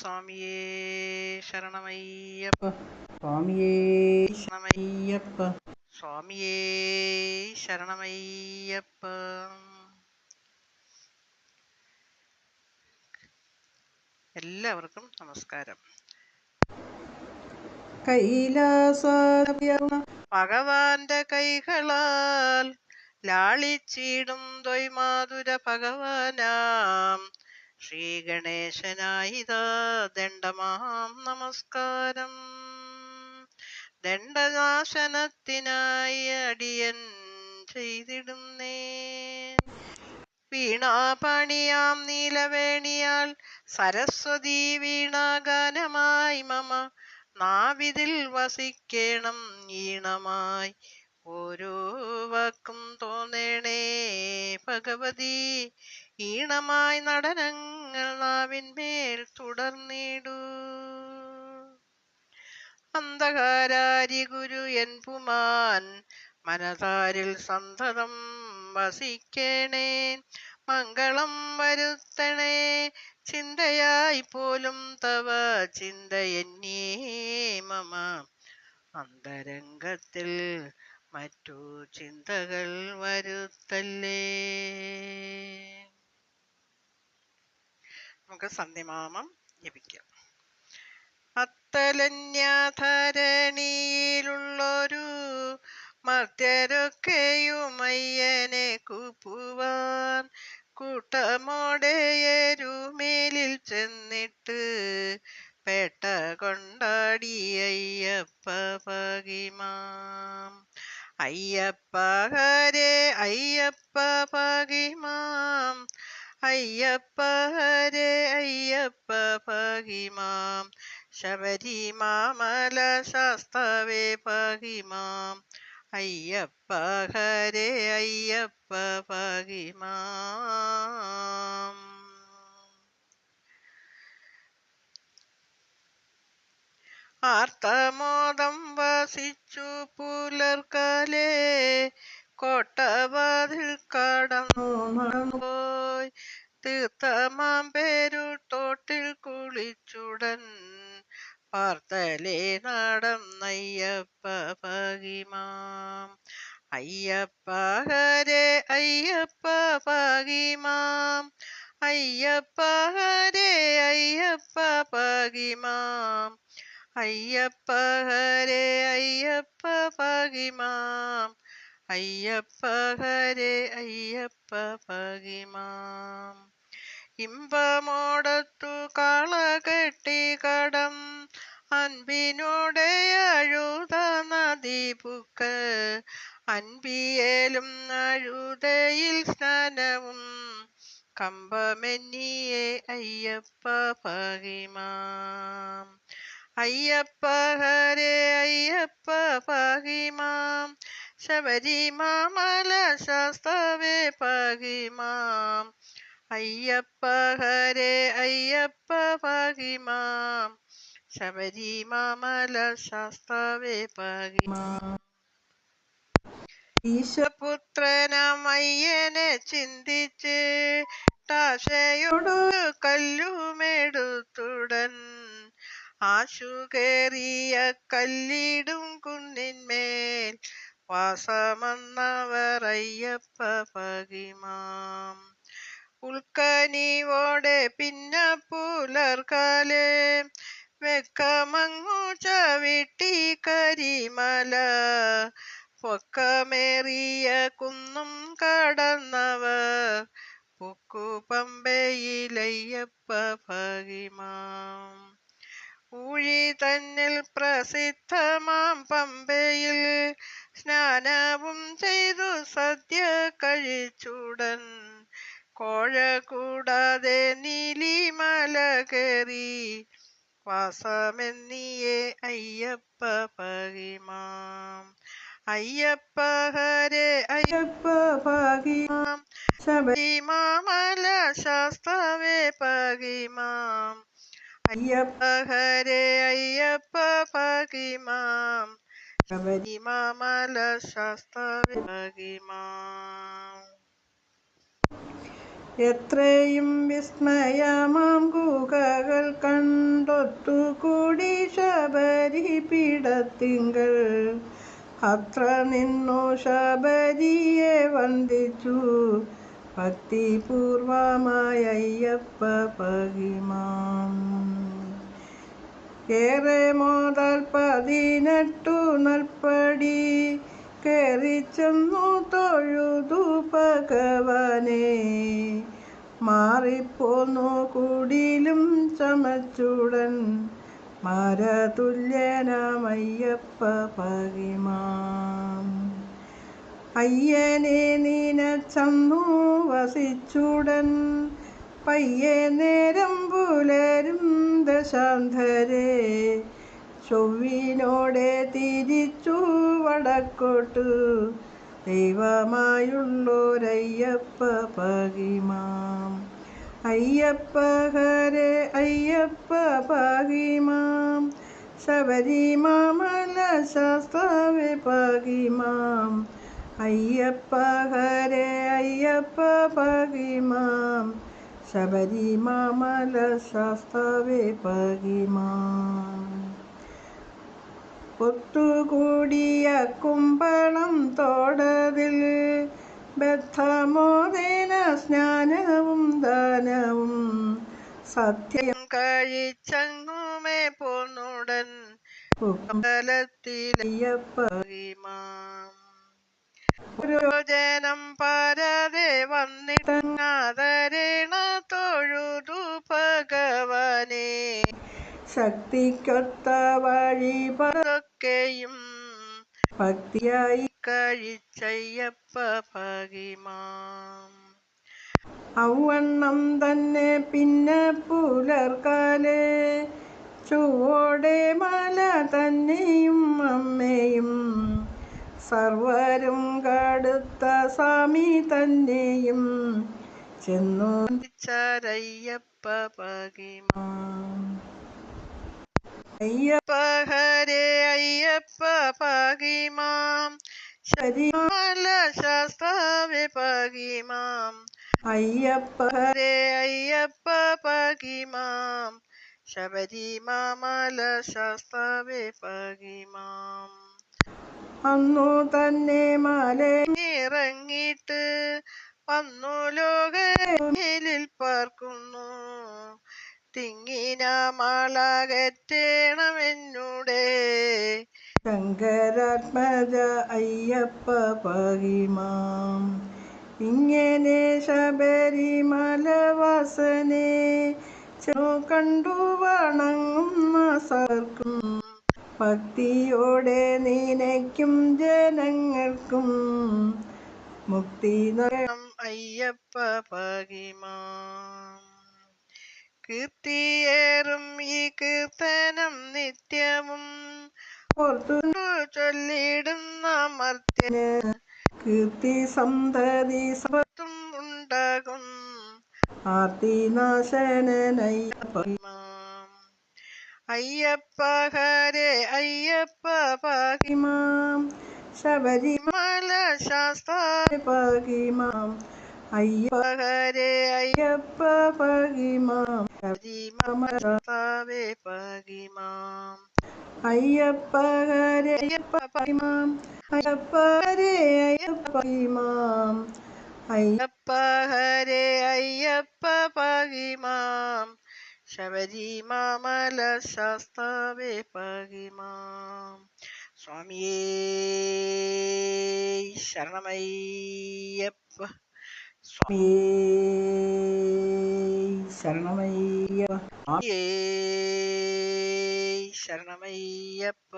സ്വാമിയേ ശരണമയ്യപ്പ. സ്വാമിയേ ശരണമയ്യപ്പ. സ്വാമിയേ ശരണമയ്യപ്പ. എല്ലാവർക്കും നമസ്കാരം. ഭഗവാന്റെ കൈകളാൽ ലാളിച്ചിടും ദ്വൈമാതുര ഭഗവാനാം. ശ്രീഗണേശനായിതാ ദണ്ഡമാം നമസ്കാരം. ദണ്ഡനാശനത്തിനായി അടിയൻ ചെയ്തിടുന്നേ. വീണാപണിയാം നീലവേണിയാൽ സരസ്വതി വീണാഗാനമായി മമ. നാവിതിൽ വസിക്കേണം ഈണമായി ഓരോ വാക്കും ഭഗവതി ഈണമായി നടനങ്ങൾ നാവിന്മേൽ തുടർന്നിടൂ. അന്ധകാരാരി ഗുരു എൻ പുമാൻ മനതാരിൽ സന്തതം വസിക്കണേ. മംഗളം വരുത്തണേ ചിന്തയായി പോലും തവ ചിന്തയന്യേ മമ. അന്തരംഗത്തിൽ മറ്റു ചിന്തകൾ വരുത്തല്ലേ? നമുക്ക് സന്ധിമാമം ജപിക്കാം. അത്തലന്യാധരണിയിലുള്ളൊരു മർത്യരൊക്കെയുമയ്യനെ കൂപ്പുവാൻ കൂട്ടമോടെയരുമേലിൽ ചെന്നിട്ട് പേട്ട കൊണ്ടാടിയയ്യപ്പ പകിമാം. അയ്യപ്പ ഹരേ അയ്യപ്പ പകിമാം അയ്യപ്പ ഹരേ അയ്യപ്പ പകിമാം ശബരിമാമല ശാസ്തവേ പകിമാം അയ്യപ്പ ഹരേ അയ്യപ്പ പകിമാം ആർത്തമോദം വസിച്ചു പുലർക്കാലേ കോട്ടവാതിൽ കടന്നു പോയി. തീർത്ഥമാം തോട്ടിൽ കുളിച്ചുടൻ പാർത്തലേ നടന്നയ്യപ്പ പകിമാം അയ്യപ്പ ഹരേ അയ്യപ്പ പകിമാം അയ്യപ്പ ഹരേ അയ്യപ്പ പകിമാം അയ്യപ്പ ഹരേ അയ്യപ്പ പകിമാം അയ്യപ്പ ഹരേ അയ്യപ്പ പകിമാം ഇമ്പമോടത്തു കാളകെട്ടി കടം. അൻപിനോടെ അഴുത നദീപുക്ക് അൻപിയേലും അഴുതയിൽ സ്നാനവും. കമ്പമെന്നിയെ അയ്യപ്പ പകിമാം അയ്യപ്പ ഹരേ അയ്യപ്പ പകിമാം ശബരിമാമല ശാസ്തവേ പകിമാം അയ്യപ്പ ഹരേ അയ്യപ്പ പകിമാം ശബരിമാമല ശാസ്തവേ പകിമാം ഈശപുത്രനമയ്യനെ ചിന്തിച്ച് ടാശയോടു കല്ലുമെടുത്തുടൻ ആശുകേറിയ കല്ലിടും കുന്നിന്മേൽ. വാസമെന്നവർ അയ്യപ്പ പകിമാം. ഉൾക്കനിവോടെ പിന്നെ പുലർക്കാലേ വെക്കമങ്ങു ചവിട്ടി കരിമല. പൊക്കമേറിയ കുന്നും കടന്നവർ പൊക്കു പമ്പയിലയ്യപ്പ ഭഗിമാം ഊഴി തന്നിൽ പ്രസിദ്ധമാം പമ്പയിൽ സ്നാനവും ചെയ്തു സദ്യ കഴിച്ചുടൻ. കോഴ കൂടാതെ നീലിമല കയറി വാസമെന്നിയെ അയ്യപ്പ പകിമാം. അയ്യപ്പ ഹരേ അയ്യപ്പ പകിമാം. ശബരിമാമല ശാസ്ത്രവേ പകിമാം. അയ്യപ്പ ഹരേ അയ്യപ്പ പകിമാം ശബരി ശബരിമാമല ശാസ്തവേ പകിമാം എത്രയും വിസ്മയമാം ഗുഹകൾ കണ്ടൊത്തുകൂടി ശബരി പീഠത്തിങ്കൾ അത്ര നിന്നു ശബരിയെ വന്ദിച്ചു. ഭക്തിപൂർവമായ അയ്യപ്പ പകിമാം ഏറെ മോതൽ പതിനെട്ടു നൽപ്പടി കയറിച്ചെന്നു തൊഴുതു ഭഗവനെ. മാറിപ്പോന്നു കുടിലും ചമച്ചുടൻ മരതുല്യനമയ്യപ്പ പകിമാം അയ്യനെ നീനച്ചന്നു വസിച്ചുടൻ. പയ്യെ നേരം പുലരും ദശാന്തരെ ചൊവ്വിനോടെ തിരിച്ചു വടക്കോട്ടു. ദൈവമായുള്ളോരയ്യപ്പ പകിമാം. അയ്യപ്പ ഹരെ അയ്യപ്പ പകിമാം. ശബരിമാമല ശാസ്താവേ പകിമാം. അയ്യപ്പ ഹരേ അയ്യപ്പ പകിമാം. ശബരിമാമല ശാസ്താവേ പകിമാം. ഒത്തുകൂടിയ കുമ്പളം തോടതിൽ ബദ്ധമോദേന സ്നാനവും ദാനവും സത്യം കഴിച്ചങ്ങുമേ പോന്നുടൻ കഴിയപ്പ പകിമാം പരദേവം വന്നിട്ടങ്ങാതരേണ തൊഴുതു ഭഗവനെ. ശക്തിക്കൊത്ത വഴി പതൊക്കെയും ഭക്തിയായി കഴിച്ചയ്യപ്പ പകിമാം ഔവണ്ണം തന്നെ പിന്നെ പുലർക്കാലേ ചുവോടെ മല തന്നെയും അമ്മയും സർവരും കടുത്ത സ്വാമി തന്നെയും ചെന്നു ചരയ്യപ്പ പകിമാം. അയ്യപ്പ ഹരേ അയ്യപ്പ പകിമാം. ശരിമല ശാസ്താവേ പകിമാം. അയ്യപ്പ ഹരേ അയ്യപ്പ പകിമാം. ശബരിമല ശാസ്താവേ പകിമാം. അന്നു തന്നെ മല ഇറങ്ങിയിട്ട് വന്നു ലോകയിൽ പാർക്കുന്നു. തിങ്ങിന മാളകറ്റേണമെന്നൂടെ ശങ്കരാത്മജ അയ്യപ്പ പകിമാം. ഇങ്ങനെ ശബരിമലവാസനെ ചെന്നു കണ്ടു വണങ്ങുന്ന സർക്കും. ഭക്തിയോടെ നിനയ്ക്കും ജനങ്ങൾക്കും മുക്തി നൽകണം. അയ്യപ്പ പകിമാം. കീർത്തിയേറും ഈ കീർത്തനം നിത്യവും. ഓർത്തു ചൊല്ലിടുന്ന മർത്യന് കീർത്തി സന്തതി ത്തും ഉണ്ടാകും. ആർത്തിനാശനയ്യപ്പ പകിമാം. അയ്യപ്പ ഹരേ അയ്യപ്പ പകിമാം ശബരിമല മല ശാസ്ത്ര പാകിമാം അയ്യപ്പ ഹരേ അയ്യപ്പ പാകിമാം ശബരിമലേ പാകിമാം അയ്യപ്പ ഹരേ അയ്യപ്പ പാകിമാം അയ്യപ്പ ഹരേ അയ്യപ്പ പാകിമാം അയ്യപ്പ ഹരേ അയ്യപ്പ പകിമാം ശബരിമല ശാസ്താവേ പകിമാം. സ്വാമിയേ ശരണമയ്യപ്പ. സ്വാമിയേ ശരണമയ്യപ്പ. ശരണമയ്യപ്പ.